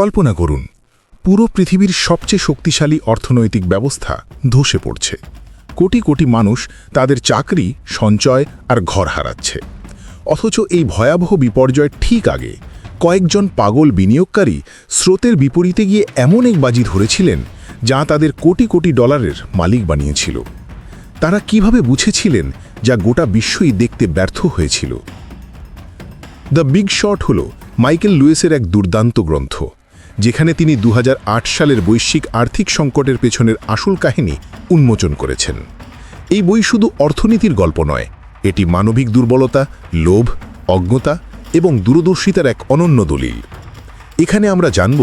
কল্পনা করুন, পুরো পৃথিবীর সবচেয়ে শক্তিশালী অর্থনৈতিক ব্যবস্থা ধসে পড়ছে। কোটি কোটি মানুষ তাদের চাকরি, সঞ্চয় আর ঘর হারাচ্ছে। অথচ এই ভয়াবহ বিপর্যয়ের ঠিক আগে কয়েকজন পাগল বিনিয়োগকারী স্রোতের বিপরীতে গিয়ে এমন এক বাজি ধরেছিলেন যা তাদের কোটি কোটি ডলারের মালিক বানিয়েছিল। তারা কীভাবে বুঝেছিলেন যা গোটা বিশ্বই দেখতে ব্যর্থ হয়েছিল? দ্য বিগ শট হল মাইকেল লুয়েসের এক দুর্দান্ত গ্রন্থ। যেখানে তিনি দু হাজার আট সালের বৈশ্বিক আর্থিক সংকটের পেছনের আসল কাহিনী উন্মোচন করেছেন। এই বই শুধু অর্থনীতির গল্প নয়, এটি মানবিক দুর্বলতা, লোভ, অজ্ঞতা এবং দূরদর্শিতার এক অনন্য দলিল। এখানে আমরা জানব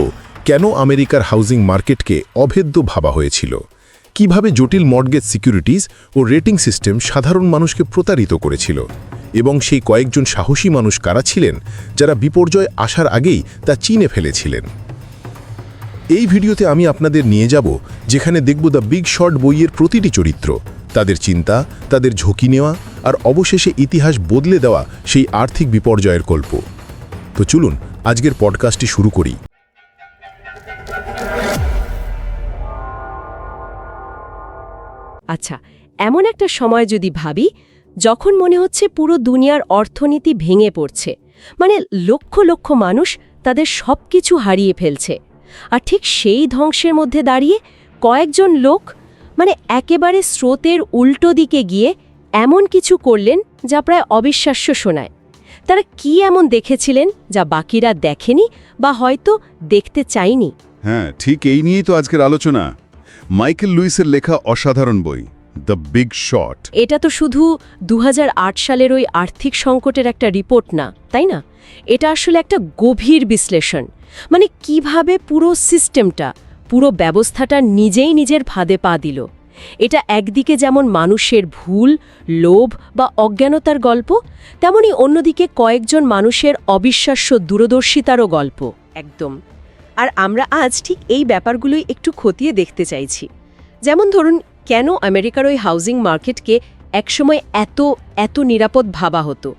কেন আমেরিকার হাউজিং মার্কেটকে অভেদ্য ভাবা হয়েছিল, কীভাবে জটিল মর্গেজ সিকিউরিটিজ ও রেটিং সিস্টেম সাধারণ মানুষকে প্রতারিত করেছিল এবং সেই কয়েকজন সাহসী মানুষ কারা ছিলেন যারা বিপর্যয় আসার আগেই তা চিনে ফেলেছিলেন। এই ভিডিওতে আমি আপনাদের নিয়ে যাব, যেখানে দেখব দ্য বিগ শর্ট বইয়ের প্রতিটি চরিত্র, তাদের চিন্তা, তাদের ঝুঁকি নেওয়া, আর অবশেষে ইতিহাস বদলে দেওয়া সেই আর্থিক বিপর্যয়ের গল্প। তো চলুন, আজকের পডকাস্টটি শুরু করি। আচ্ছা এমন একটা সময় যদি ভাবি, যখন মনে হচ্ছে পুরো দুনিয়ার অর্থনীতি ভেঙে পড়ছে মানে লক্ষ লক্ষ মানুষ তাদের সব কিছু হারিয়ে ফেলছে আর ঠিক সেই ধ্বংসের মধ্যে দাঁড়িয়ে কয়েকজন লোক মানে একেবারে স্রোতের উল্টো দিকে গিয়ে এমন কিছু করলেন যা প্রায় অবিশ্বাস্য শোনায়। তারা কি এমন দেখেছিলেন যা বাকিরা দেখেনি বা হয়তো দেখতে চায়নি? হ্যাঁ ঠিক এই নিয়েই তো আজকের আলোচনা। মাইকেল লুইসের লেখা অসাধারণ বই দ্য বিগ শট। এটা তো শুধু দু হাজার আট সালের ওই আর্থিক সংকটের একটা রিপোর্ট না তাই না? এটা আসলে একটা গভীর বিশ্লেষণ। মানে কীভাবে পুরো সিস্টেমটা, পুরো ব্যবস্থাটা নিজেই নিজের ফাঁদে পা দিল। এটা একদিকে যেমন মানুষের ভুল, লোভ বা অজ্ঞানতার গল্প, তেমনি অন্যদিকে কয়েকজন মানুষের অবিশ্বাস্য দূরদর্শিতারও গল্প। একদম। আর আমরা আজ ঠিক এই ব্যাপারগুলোই একটু খতিয়ে দেখতে চাইছি। যেমন ধরুন, কেন আমেরিকার ওই হাউজিং মার্কেটকে একসময় এত এত নিরাপদ ভাবা হতো?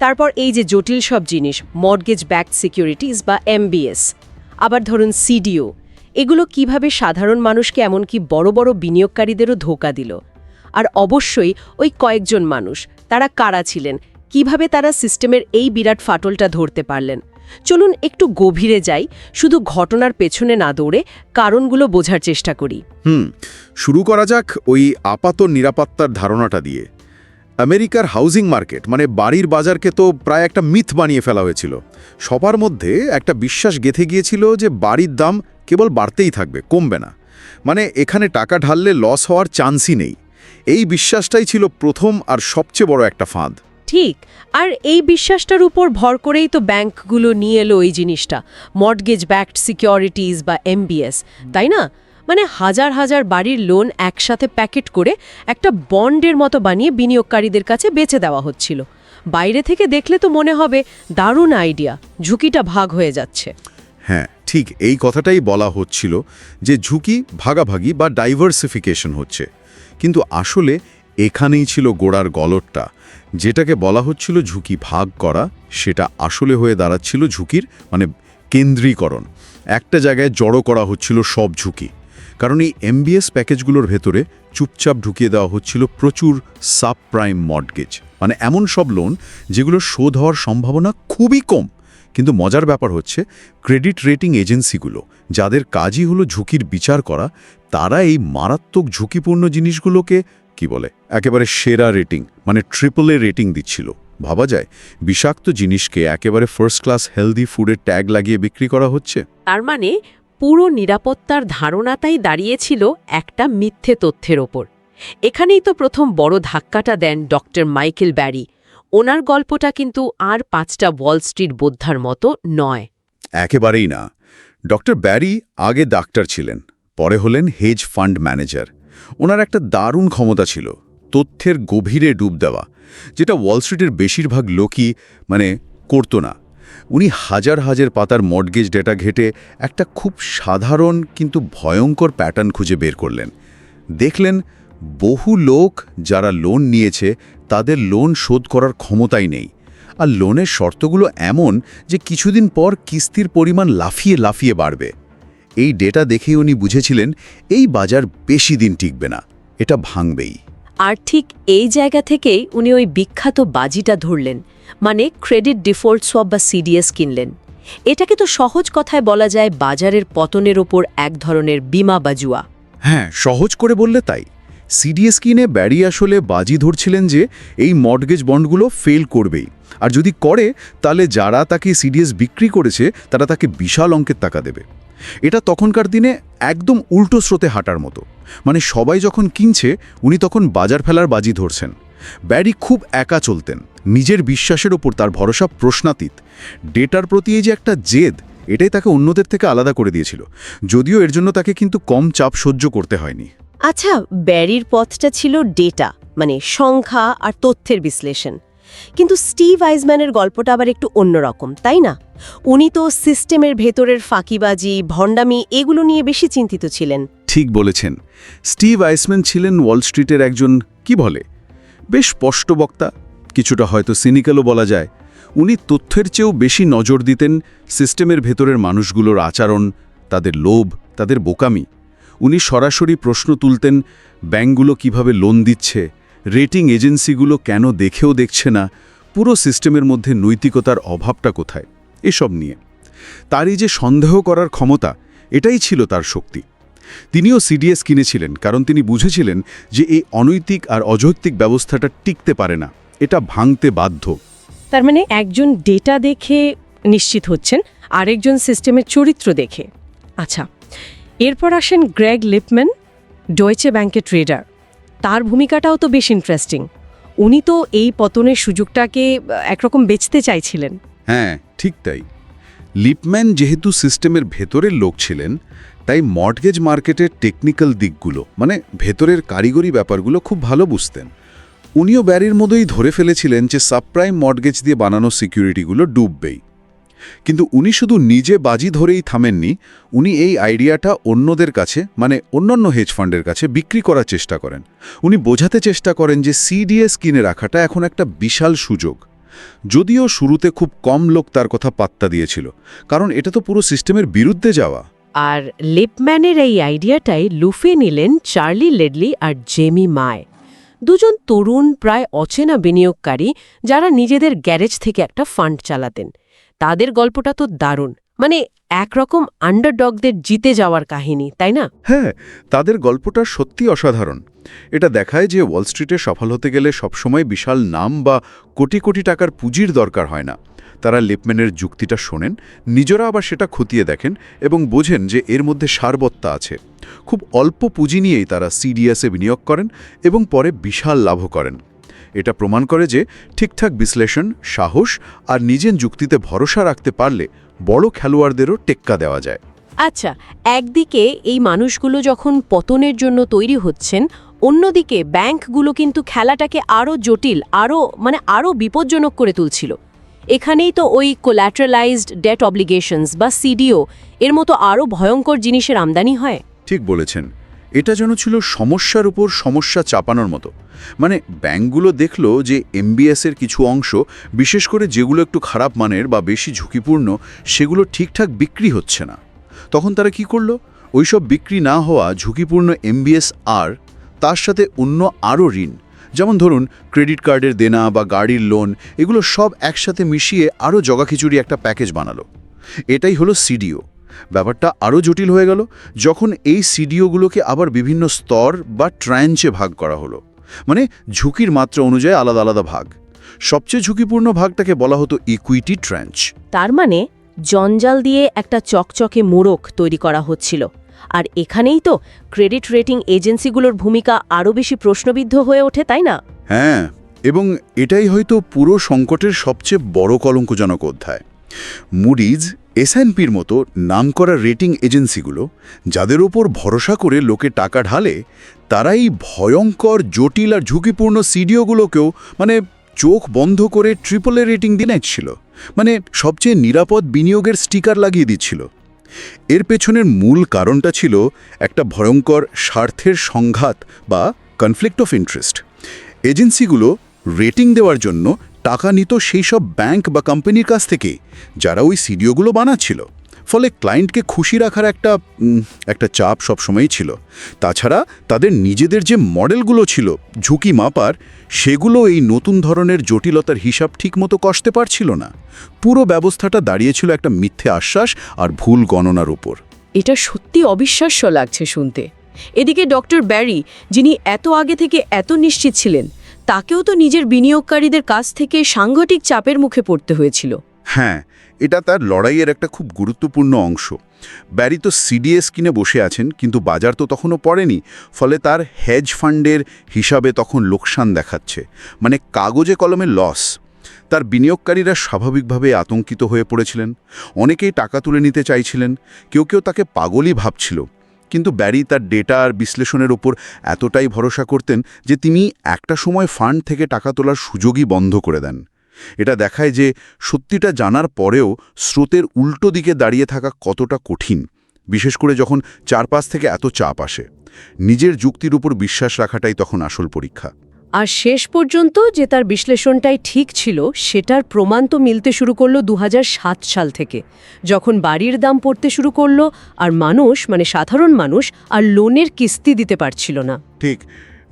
তারপর এই যে জটিল সব জিনিস মর্গেজ ব্যাকড সিকিউরিটিজ বা এমবিএস আবার ধরুন সিডিও এগুলো কীভাবে সাধারণ মানুষকে এমনকি বড় বড় বিনিয়োগকারীদেরও ধোকা দিল? আর অবশ্যই ওই কয়েকজন মানুষ, তারা কারা ছিলেন? কীভাবে তারা সিস্টেমের এই বিরাট ফাটলটা ধরতে পারলেন? চলুন একটু গভীরে যাই, শুধু ঘটনার পেছনে না দৌড়ে কারণগুলো বোঝার চেষ্টা করি। হুম, শুরু করা যাক ওই আপাত নিরাপত্তার ধারণাটা দিয়ে। আমেরিকার হাউজিং মার্কেট মানে বাড়ির বাজারকে তো প্রায় একটা মিথ বানিয়ে ফেলা হয়েছিল। সবার মধ্যে একটা বিশ্বাস গেথে গিয়েছিল যে বাড়ির দাম কেবল বাড়তেই থাকবে, কমবে না। মানে এখানে টাকা ঢাললে লস হওয়ার চান্সই নেই। এই বিশ্বাসটাই ছিল প্রথম আর সবচেয়ে বড় একটা ফাঁদ। ঠিক, আর এই বিশ্বাসটার উপর ভর করেই তো ব্যাংকগুলো নিয়ে এলো এই জিনিসটা মর্টগেজ ব্যাকড সিকিউরিটিজ বা এমবিএস তাই না? মানে হাজার হাজার বাড়ির লোন একসাথে প্যাকেট করে একটা বন্ডের মতো বানিয়ে বিনিয়োগকারীদের কাছে বেচে দেওয়া হচ্ছিল। বাইরে থেকে দেখলে তো মনে হবে দারুণ আইডিয়া ঝুঁকিটা ভাগ হয়ে যাচ্ছে। হ্যাঁ ঠিক এই কথাটাই বলা হচ্ছিল যে ঝুঁকি ভাগাভাগি বা ডাইভার্সিফিকেশন হচ্ছে। কিন্তু আসলে এখানেই ছিল গোড়ার গলটটা যেটাকে বলা হচ্ছিল ঝুঁকি ভাগ করা, সেটা আসলে হয়ে দাঁড়াচ্ছিল ঝুঁকির মানে কেন্দ্রীকরণ। একটা জায়গায় জড়ো করা হচ্ছিল সব ঝুঁকি। কারণ এই এমবিএস প্যাকেজগুলোর ভেতরে চুপচাপ ঢুকিয়ে দেওয়া হচ্ছিল প্রচুর সাব প্রাইম মর্টগেজ। মানে এমন সব লোন যেগুলো শোধ হওয়ার সম্ভাবনা খুবই কম। কিন্তু মজার ব্যাপার হচ্ছে ক্রেডিট রেটিং এজেন্সিগুলো যাদের কাজই হলো ঝুঁকির বিচার করা, তারা এই মারাত্মক ঝুঁকিপূর্ণ জিনিসগুলোকে কি বলে, একেবারে সেরা রেটিং মানে ট্রিপল এ রেটিং দিচ্ছিল। ভাবা যায়, বিষাক্ত জিনিসকে একেবারে ফার্স্ট ক্লাস হেলদি ফুডের ট্যাগ লাগিয়ে বিক্রি করা হচ্ছে? তার মানে পুরো নিরাপত্তার ধারণাটাই দাঁড়িয়েছিল একটা মিথ্যে তথ্যের ওপর। এখানেই তো প্রথম বড় ধাক্কাটা দেন ডক্টর মাইকেল ব্যারি। ওনার গল্পটা কিন্তু আর পাঁচটা ওয়াল স্ট্রিট বোদ্ধার মতো নয়। একেবারেই না। ডক্টর ব্যারি আগে ডাক্তার ছিলেন, পরে হলেন হেজ ফান্ড ম্যানেজার। ওনার একটা দারুণ ক্ষমতা ছিল, তথ্যের গভীরে ডুব দেওয়া, যেটা ওয়াল স্ট্রিটের বেশিরভাগ লোকই মানে করতো না। উনি হাজার হাজার পাতার মর্টগেজ ডেটা ঘেটে একটা খুব সাধারণ কিন্তু ভয়ঙ্কর প্যাটার্ন খুঁজে বের করলেন। দেখলেন বহু লোক যারা লোন নিয়েছে, তাদের লোন শোধ করার ক্ষমতাই নেই। আর লোনের শর্তগুলো এমন যে কিছুদিন পর কিস্তির পরিমাণ লাফিয়ে লাফিয়ে বাড়বে। এই ডেটা দেখেই উনি বুঝেছিলেন, এই বাজার বেশি দিন টিকবে না, এটা ভাঙবেই। আর ঠিক এই জায়গা থেকেই উনি ওই বিখ্যাত বাজিটা ধরলেন। মানে ক্রেডিট ডিফল্ট সোয়াপ বা সিডিএস কিনলেন। এটাকে তো সহজ কথায় বলা যায় বাজারের পতনের ওপর এক ধরনের বিমা বাজুয়া হ্যাঁ সহজ করে বললে তাই। সিডিএস কিনে ব্যারি আসলে বাজি ধরছিলেন যে এই মর্টগেজ বন্ডগুলো ফেল করবেই। আর যদি করে, তাহলে যারা তাকে সিডিএস বিক্রি করেছে, তারা তাকে বিশাল অঙ্কের টাকা দেবে। এটা তখনকার দিনে একদম উল্টো স্রোতে হাঁটার মতো। মানে সবাই যখন কিনছে, উনি তখন বাজার ফেলার বাজি ধরছেন। ব্যারি খুব একা চলতেন। নিজের বিশ্বাসের ওপর তার ভরসা প্রশ্নাতীত। ডেটার প্রতি এই যে একটা জেদ এটাই তাকে অন্যদের থেকে আলাদা করে দিয়েছিল। যদিও এর জন্য তাকে কিন্তু কম চাপ সহ্য করতে হয়নি। আচ্ছা ব্যারির পথটা ছিল ডেটা মানে সংখ্যা আর তথ্যের বিশ্লেষণ। কিন্তু স্টিভ আইজম্যানের গল্পটা আবার একটু অন্যরকম তাই না? উনি তো সিস্টেমের ভেতরের ফাঁকিবাজি ভণ্ডামি এগুলো নিয়ে বেশি চিন্তিত ছিলেন। ঠিক বলেছেন। স্টিভ আইসম্যান ছিলেন ওয়াল স্ট্রিটের একজন কি বলে? বেশ স্পষ্ট বক্তা, কিছুটা হয়তো সিনিক্যালও বলা যায়। উনি তথ্যের চেয়েও বেশি নজর দিতেন সিস্টেমের ভেতরের মানুষগুলোর আচরণ, তাদের লোভ, তাদের বোকামি। উনি সরাসরি প্রশ্ন তুলতেন ব্যাঙ্কগুলো কীভাবে লোন দিচ্ছে, রেটিং এজেন্সিগুলো কেন দেখেও দেখছে না, পুরো সিস্টেমের মধ্যে নৈতিকতার অভাবটা কোথায়, এসব নিয়ে। তারই যে সন্দেহ করার ক্ষমতা, এটাই ছিল তার শক্তি। তিনিও সিডিএস কিনেছিলেন কারণ তিনি বুঝেছিলেন যে এই অনৈতিক আর অযৌক্তিক ব্যবস্থাটা টিকতে পারে না। এটা ভাঙতে বাধ্য। তার মানে একজন ডেটা দেখে নিশ্চিত হচ্ছেন আরেকজন সিস্টেমের চরিত্র দেখে। আচ্ছা এরপর আসেন গ্রেগ লিপম্যান ডয়েচে ব্যাংকের ট্রেডার। তার ভূমিকাটাও তো বেশ ইন্টারেস্টিং উনি তো এই পতনের সুযোগটাকে একরকম বেচতে চাইছিলেন। হ্যাঁ ঠিক তাই। লিপম্যান যেহেতু সিস্টেমের ভেতরের লোক ছিলেন তাই মর্টগেজ মার্কেটের টেকনিক্যাল দিকগুলো মানে ভেতরের কারিগরি ব্যাপারগুলো খুব ভালো বুঝতেন। উনিও ব্যারির মধ্যেই ধরে ফেলেছিলেন যে সাবপ্রাইম মর্টগেজ দিয়ে বানানো সিকিউরিটিগুলো ডুববেই। কিন্তু উনি শুধু নিজে বাজি ধরেই থামেননি, উনি এই আইডিয়াটা অন্যদের কাছে মানে অন্যান্য হেজ ফান্ডের কাছে বিক্রি করার চেষ্টা করেন। উনি বোঝাতে চেষ্টা করেন যে সিডিএস কিনে রাখাটা এখন একটা বিশাল সুযোগ। যদিও শুরুতে খুব কম লোক তার কথা পাত্তা দিয়েছিল, কারণ এটা তো পুরো সিস্টেমের বিরুদ্ধে যাওয়া। আর লিপম্যানের এই আইডিয়াটাই লুফে নিলেন চার্লি লেডলি আর জেমি মায় দুজন তরুণ, প্রায় অচেনা বিনিয়োগকারী যারা নিজেদের গ্যারেজ থেকে একটা ফান্ড চালাতেন। তাদের গল্পটা তো দারুণ। মানে একরকম আন্ডারডগদের জিতে যাওয়ার কাহিনী, তাই না? হ্যাঁ তাদের গল্পটা সত্যি অসাধারণ। এটা দেখায় যে ওয়াল স্ট্রিটে সফল হতে গেলে সবসময় বিশাল নাম বা কোটি কোটি টাকার পুঁজির দরকার হয় না। তারা লিপম্যানের যুক্তিটা শোনেন, নিজেরা আবার সেটা খতিয়ে দেখেন এবং বোঝেন যে এর মধ্যে সারবত্তা আছে। খুব অল্প পুঁজি নিয়েই তারা সিডিএসে বিনিয়োগ করেন এবং পরে বিশাল লাভও করেন। এটা প্রমাণ করে যে ঠিকঠাক বিশ্লেষণ, সাহস আর নিজের যুক্তিতে ভরসা রাখতে পারলে বড় খেলোয়াড়দেরও টেক্কা দেওয়া যায়। আচ্ছা একদিকে এই মানুষগুলো যখন পতনের জন্য তৈরি হচ্ছেন, অন্যদিকে ব্যাংকগুলো কিন্তু খেলাটাকে আরও জটিল আরও মানে আরও বিপজ্জনক করে তুলছিল। এখানেই তো ওই কোল্যাটারালাইজড ডেট অব্লিগেশনস বা সিডিও এর মতো আরও ভয়ঙ্কর জিনিসের আমদানি হয়। ঠিক বলেছেন। এটা যেন ছিল সমস্যার উপর সমস্যা চাপানোর মতো। মানে ব্যাঙ্কগুলো দেখল যে এমবিএসের কিছু অংশ, বিশেষ করে যেগুলো একটু খারাপ মানের বা বেশি ঝুঁকিপূর্ণ, সেগুলো ঠিকঠাক বিক্রি হচ্ছে না। তখন তারা কি করল? ওইসব বিক্রি না হওয়া ঝুঁকিপূর্ণ এমবিএস আর তার সাথে অন্য আরও ঋণ যেমন ধরুন, ক্রেডিট কার্ডের দেনা বা গাড়ির লোন, এগুলো সব একসাথে মিশিয়ে আরও জগাখিচুড়ি একটা প্যাকেজ বানালো। এটাই হলো সিডিও। ব্যাপারটা আরও জটিল হয়ে গেল, যখন এই সিডিওগুলোকে আবার বিভিন্ন স্তর বা ট্রায়েঞ্চে ভাগ করা হলো। মানে ঝুঁকির মাত্রা অনুযায়ী আলাদা আলাদা ভাগ। সবচেয়ে ঝুঁকিপূর্ণ ভাগটাকে বলা হতো ইকুইটি ট্র্যাঞ্চ তার মানে জঞ্জাল দিয়ে একটা চকচকে মোড়ক তৈরি করা হচ্ছিল। আর এখানেই তো ক্রেডিট রেটিং এজেন্সিগুলোর ভূমিকা আরও বেশি প্রশ্নবিদ্ধ হয়ে ওঠে, তাই না? হ্যাঁ এবং এটাই হয়তো পুরো সংকটের সবচেয়ে বড় কলঙ্কজনক অধ্যায়। মুডিজ এসএনপির মতো নাম করা রেটিং এজেন্সিগুলো, যাদের ওপর ভরসা করে লোকে টাকা ঢালে, তারাই ভয়ঙ্কর, জটিল আর ঝুঁকিপূর্ণ সিডিওগুলোকেও মানে চোখ বন্ধ করে ট্রিপল রেটিং দিয়ে নিচ্ছিল। মানে সবচেয়ে নিরাপদ বিনিয়োগের স্টিকার লাগিয়ে দিচ্ছিল। এর পেছনের মূল কারণটা ছিল একটা ভয়ঙ্কর স্বার্থের সংঘাত বা কনফ্লিক্ট অফ ইন্টারেস্ট এজেন্সিগুলো রেটিং দেওয়ার জন্য টাকা নিত সেই সব ব্যাংক বা কোম্পানির কাছ থেকে, যারা ওই সিডিওগুলো বানাচ্ছিল। ফলে ক্লায়েন্টকে খুশি রাখার একটা একটা চাপ সবসময়ই ছিল। তাছাড়া তাদের নিজেদের যে মডেলগুলো ছিল ঝুঁকি মাপার সেগুলো এই নতুন ধরনের জটিলতার হিসাব ঠিকমতো কষতে পারছিল না। পুরো ব্যবস্থাটা দাঁড়িয়েছিল একটা মিথ্যে আশ্বাস আর ভুল গণনার উপর। এটা সত্যি অবিশ্বাস্য লাগছে শুনতে। এদিকে ডক্টর ব্যারি যিনি এত আগে থেকে এত নিশ্চিত ছিলেন তাকেও তো নিজের বিনিয়োগকারীদের কাছ থেকে সাংঘাতিক চাপের মুখে পড়তে হয়েছিল। হ্যাঁ এটা তার লড়াইয়ের একটা খুব গুরুত্বপূর্ণ অংশ। ব্যারি তো সিডিএস কিনে বসে আছেন, কিন্তু বাজার তো তখনও পড়েনি, ফলে তার হেজ ফান্ডের হিসাবে তখন লোকসান দেখাচ্ছে মানে কাগজে কলমে লস তার বিনিয়োগকারীরা স্বাভাবিকভাবে আতঙ্কিত হয়ে পড়েছিলেন, অনেকেই টাকা তুলে নিতে চাইছিলেন, কেউ কেউ তাকে পাগলই ভাবছিল, কিন্তু ব্যারি তার ডেটা আর বিশ্লেষণের ওপর এতটাই ভরসা করতেন যে তিনি একটা সময় ফান্ড থেকে টাকা তোলার সুযোগই বন্ধ করে দেন। এটা দেখায় যে সত্যিটা জানার পরেও স্রোতের উল্টো দিকে দাঁড়িয়ে থাকা কতটা কঠিন বিশেষ করে যখন চারপাশ থেকে এত চাপ আসে। নিজের যুক্তির উপর বিশ্বাস রাখাটাই তখন আসল পরীক্ষা। আর শেষ পর্যন্ত যে তার বিশ্লেষণটাই ঠিক ছিল সেটার প্রমাণ তো মিলতে শুরু করল দু হাজার সাত সাল থেকে। যখন বাড়ির দাম পড়তে শুরু করল আর মানুষ মানে সাধারণ মানুষ আর লোনের কিস্তি দিতে পারছিল না। ঠিক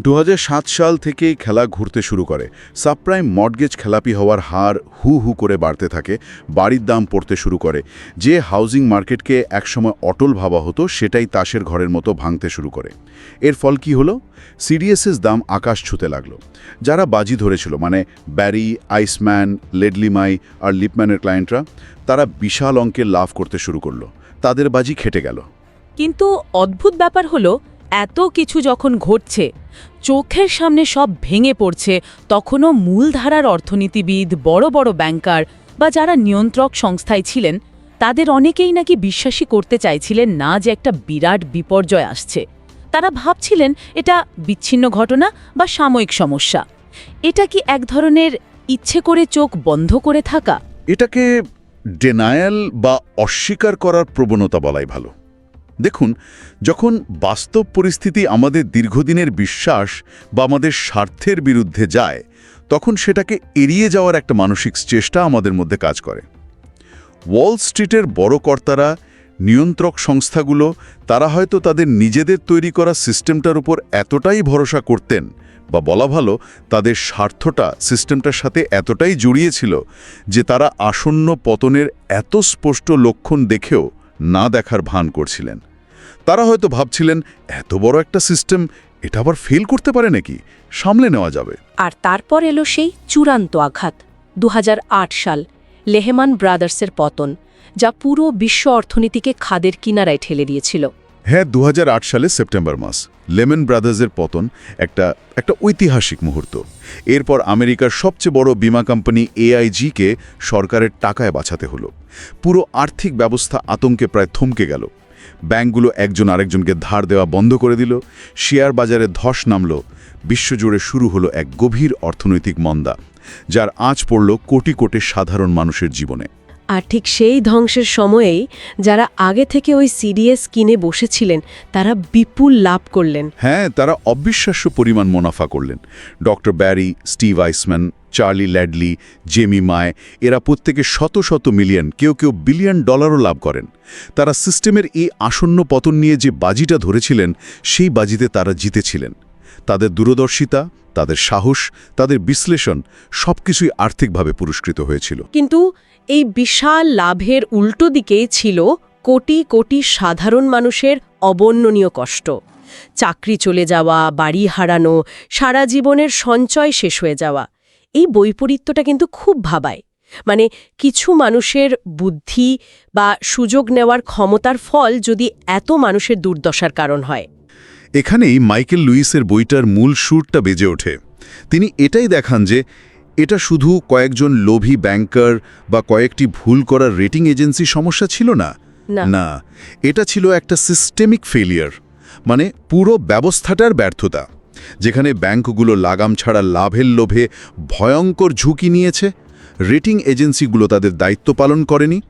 দু হাজার সাত সাল থেকেই খেলা ঘুরতে শুরু করে। সাবপ্রাইম মর্টগেজ খেলাপি হওয়ার হার হু হু করে বাড়তে থাকে, বাড়ির দাম পড়তে শুরু করে। যে হাউজিং মার্কেটকে একসময় অটল ভাবা হতো, সেটাই তাসের ঘরের মতো ভাঙতে শুরু করে। এর ফল কি হলো? সিডিএসএস দাম আকাশ ছুতে লাগল। যারা বাজি ধরেছিল মানে ব্যারি, আইসম্যান লেডলিমাই আর লিপম্যানের ক্লায়েন্টরা, তারা বিশাল অঙ্কের লাভ করতে শুরু করল। তাদের বাজি খেটে গেল। কিন্তু অদ্ভুত ব্যাপার হলো এত কিছু যখন ঘটছে, চোখের সামনে সব ভেঙে পড়ছে, তখনও মূলধারার অর্থনীতিবিদ, বড় বড় ব্যাংকার বা যারা নিয়ন্ত্রক সংস্থায় ছিলেন, তাদের অনেকেই নাকি বিশ্বাসী করতে চাইছিলেন না যে একটা বিরাট বিপর্যয় আসছে। তারা ভাবছিলেন এটা বিচ্ছিন্ন ঘটনা বা সাময়িক সমস্যা। এটা কি এক ধরনের ইচ্ছে করে চোখ বন্ধ করে থাকা? এটাকে ডেনায়াল বা অস্বীকার করার প্রবণতা বলাই ভালো। দেখুন, যখন বাস্তব পরিস্থিতি আমাদের দীর্ঘদিনের বিশ্বাস বা আমাদের স্বার্থের বিরুদ্ধে যায়, তখন সেটাকে এড়িয়ে যাওয়ার একটা মানসিক চেষ্টা আমাদের মধ্যে কাজ করে। ওয়াল স্ট্রিটের বড় কর্তারা, নিয়ন্ত্রক সংস্থাগুলো, তারা হয়তো তাদের নিজেদের তৈরি করা সিস্টেমটার উপর এতটাই ভরসা করতেন বা বলা ভালো, তাদের স্বার্থটা সিস্টেমটার সাথে এতটাই জড়িয়েছিল যে তারা আসন্ন পতনের এত স্পষ্ট লক্ষণ দেখেও না দেখার ভান করছিলেন। তারা হয়তো ভাবছিলেন, এত বড় একটা সিস্টেম, এটা আবার ফেল করতে পারে নাকি? সামলে নেওয়া যাবে। আর তারপর এলো সেই চূড়ান্ত আঘাত দু হাজার আট সাল, লেহেমান ব্রাদার্সের পতন, যা পুরো বিশ্ব অর্থনীতিকে খাদের কিনারায় ঠেলে দিয়েছিল। হ্যাঁ দু হাজার আট সালে সেপ্টেম্বর মাস। লেমন ব্রাদার্সের পতন একটা একটা ঐতিহাসিক মুহূর্ত। এরপর আমেরিকার সবচেয়ে বড় বীমা কোম্পানি এআইজিকে সরকারের টাকায় বাঁচাতে হলো। পুরো আর্থিক ব্যবস্থা আতঙ্কে প্রায় থমকে গেল। ব্যাংকগুলো একজন আরেকজনকে ধার দেওয়া বন্ধ করে দিল। শেয়ার বাজারে ধস নামল। বিশ্বজুড়ে শুরু হলো এক গভীর অর্থনৈতিক মন্দা, যার আঁচ পড়ল কোটি কোটি সাধারণ মানুষের জীবনে। আর ঠিক সেই ধ্বংসের সময়েই যারা আগে থেকে ওই সিডিএস কিনে বসেছিলেন, তারা বিপুল লাভ করলেন। হ্যাঁ তারা অবিশ্বাস্য পরিমাণ মুনাফা করলেন। Doctor Barry, Steve Eisman, Charlie Ledley, Jamie Mai এরা প্রত্যেকে শত শত মিলিয়ন, কেউ কেউ বিলিয়ন ডলারও লাভ করেন। তারা সিস্টেমের এই আসন্ন পতন নিয়ে যে বাজিটা ধরেছিলেন, সেই বাজিতে তারা জিতেছিলেন। তাদের দূরদর্শিতা, তাদের সাহস, তাদের বিশ্লেষণ সবকিছুই আর্থিকভাবে পুরস্কৃত হয়েছিল। কিন্তু এই বিশাল লাভের উল্টো দিকেই ছিল কোটি কোটি সাধারণ মানুষের অবর্ণনীয় কষ্ট। চাকরি চলে যাওয়া, বাড়ি হারানো, সারা জীবনের সঞ্চয় শেষ হয়ে যাওয়া, এই বৈপরীত্যটা কিন্তু খুব ভাবায়। মানে কিছু মানুষের বুদ্ধি বা সুযোগ নেওয়ার ক্ষমতার ফল যদি এত মানুষের দুর্দশার কারণ হয়। এখানেই মাইকেল লুইসের বইটার মূল সুরটা বেজে ওঠে। তিনি এটাই দেখান যে এটা শুধু কয়েকজন লোভী ব্যাংকার বা কয়েকটি ভুল করা রেটিং এজেন্সি সমস্যা ছিল না? না। না। এটা ছিল একটা সিস্টেমিক ফেলিয়ার মানে পুরো ব্যবস্থাটার ব্যর্থতা যেখানে ব্যাংকগুলো লাগাম ছাড়া লাভের লোভে ভয়ঙ্কর ঝুঁকি নিয়েছে। রেটিং এজেন্সিগুলো তাদের দায়িত্ব পালন করেনি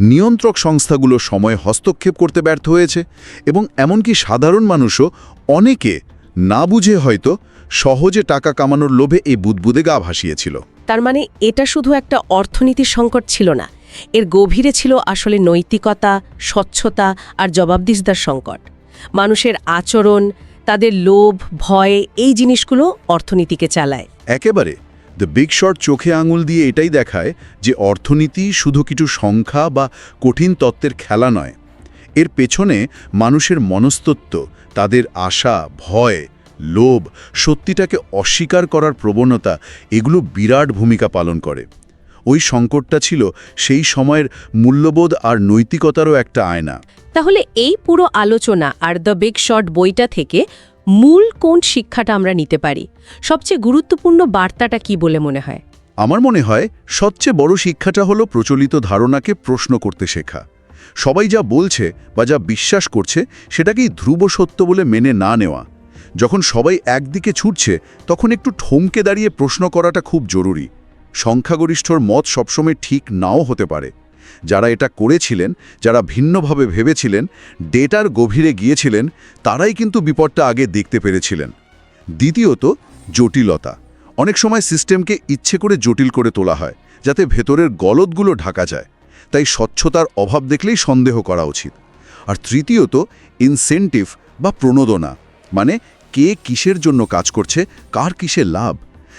নিয়ন্ত্রক সংস্থাগুলো সময়ে হস্তক্ষেপ করতে ব্যর্থ হয়েছে এবং এমনকি সাধারণ মানুষও অনেকে না বুঝে হয়তো সহজে টাকা কামানোর লোভে এই বুদবুদে গা ভাসিয়েছিল। তার মানে এটা শুধু একটা অর্থনীতির সংকট ছিল না এর গভীরে ছিল আসলে নৈতিকতা স্বচ্ছতা আর জবাবদিহিতার সংকট। মানুষের আচরণ তাদের লোভ ভয় এই জিনিসগুলো অর্থনীতিকে চালায়। একেবারে। দ্য বিগ শর্ট চোখে আঙুল দিয়ে এটাই দেখায় যে অর্থনীতি শুধু কিছু সংখ্যা বা কঠিন তত্ত্বের খেলা নয়। এর পেছনে মানুষের মনস্তত্ত্ব, তাদের আশা, ভয়, লোভ সত্যিটাকে অস্বীকার করার প্রবণতা, এগুলো বিরাট ভূমিকা পালন করে। ওই সংকটটা ছিল সেই সময়ের মূল্যবোধ আর নৈতিকতারও একটা আয়না। তাহলে এই পুরো আলোচনা আর দ্য বিগ শর্ট বইটা থেকে মূল কোন শিক্ষাটা আমরা নিতে পারি? সবচেয়ে গুরুত্বপূর্ণ বার্তাটা কি বলে মনে হয়? আমার মনে হয় সবচেয়ে বড় শিক্ষাটা হলো প্রচলিত ধারণাকে প্রশ্ন করতে শেখা। সবাই যা বলছে বা যা বিশ্বাস করছে সেটাকেই ধ্রুব সত্য বলে মেনে না নেওয়া। যখন সবাই একদিকে ছুটছে, তখন একটু ঠমকে দাঁড়িয়ে প্রশ্ন করাটা খুব জরুরি। সংখ্যাগরিষ্ঠর মত সবসময় ঠিক নাও হতে পারে। যারা এটা করেছিলেন, যারা ভিন্নভাবে ভেবেছিলেন, ডেটার গভীরে গিয়েছিলেন, তারাই কিন্তু বিপদটা আগে দেখতে পেরেছিলেন। দ্বিতীয়ত, জটিলতা। অনেক সময় সিস্টেমকে ইচ্ছে করে জটিল করে তোলা হয়, যাতে ভেতরের গলদগুলো ঢাকা যায়। তাই স্বচ্ছতার অভাব দেখলেই সন্দেহ করা উচিত। আর তৃতীয়ত ইনসেন্টিভ বা প্রণোদনা। মানে কে কিসের জন্য কাজ করছে, কার কিসে লাভ?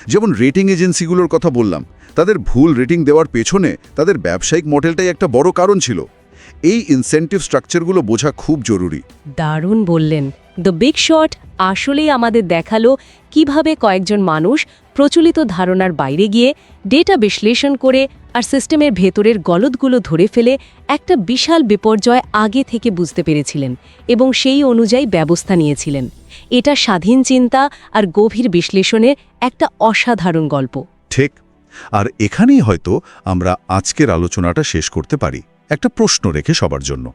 যেমন রেটিং এজেন্সিগুলোর কথা বললাম তাদের ভুল রেটিং দেওয়ার পেছনে তাদের ব্যবসায়িক মডেলটাই একটা বড় কারণ ছিল। এই ইনসেন্টিভ স্ট্রাকচারগুলো বোঝা খুব জরুরি। দারুণ বললেন। দ্য বিগ শট আসলেই আমাদের দেখাল কীভাবে কয়েকজন মানুষ প্রচলিত ধারণার বাইরে গিয়ে ডেটা বিশ্লেষণ করে আর সিস্টেমের ভেতরের গলদগুলো ধরে ফেলে একটা বিশাল বিপর্যয় আগে থেকে বুঝতে পেরেছিলেন এবং সেই অনুযায়ী ব্যবস্থা নিয়েছিলেন। এটা স্বাধীন চিন্তা আর গভীর বিশ্লেষণের একটা অসাধারণ গল্প। ঠিক। আর এখানেই হয়তো আমরা আজকের আলোচনাটা শেষ করতে পারি। একটা প্রশ্ন রেখে সবার জন্য।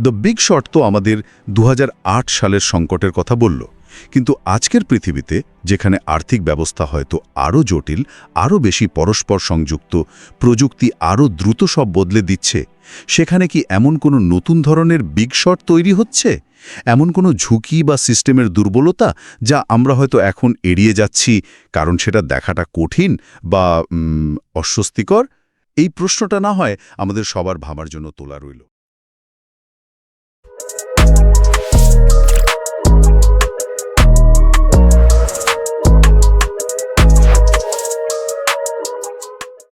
দ্য বিগ শট তো আমাদের দু হাজার আট সালের সংকটের কথা বলল। কিন্তু আজকের পৃথিবীতে, যেখানে আর্থিক ব্যবস্থা হয়তো আরও জটিল, আরও বেশি পরস্পর সংযুক্ত, প্রযুক্তি আরও দ্রুত সব বদলে দিচ্ছে, সেখানে কি এমন কোনো নতুন ধরনের বিগ শট তৈরি হচ্ছে? এমন কোনো ঝুঁকি বা সিস্টেমের দুর্বলতা যা আমরা হয়তো এখন এড়িয়ে যাচ্ছি কারণ সেটা দেখাটা কঠিন বা অস্বস্তিকর? এই প্রশ্নটা না হয় আমাদের সবার ভাবার জন্য তোলা রইল।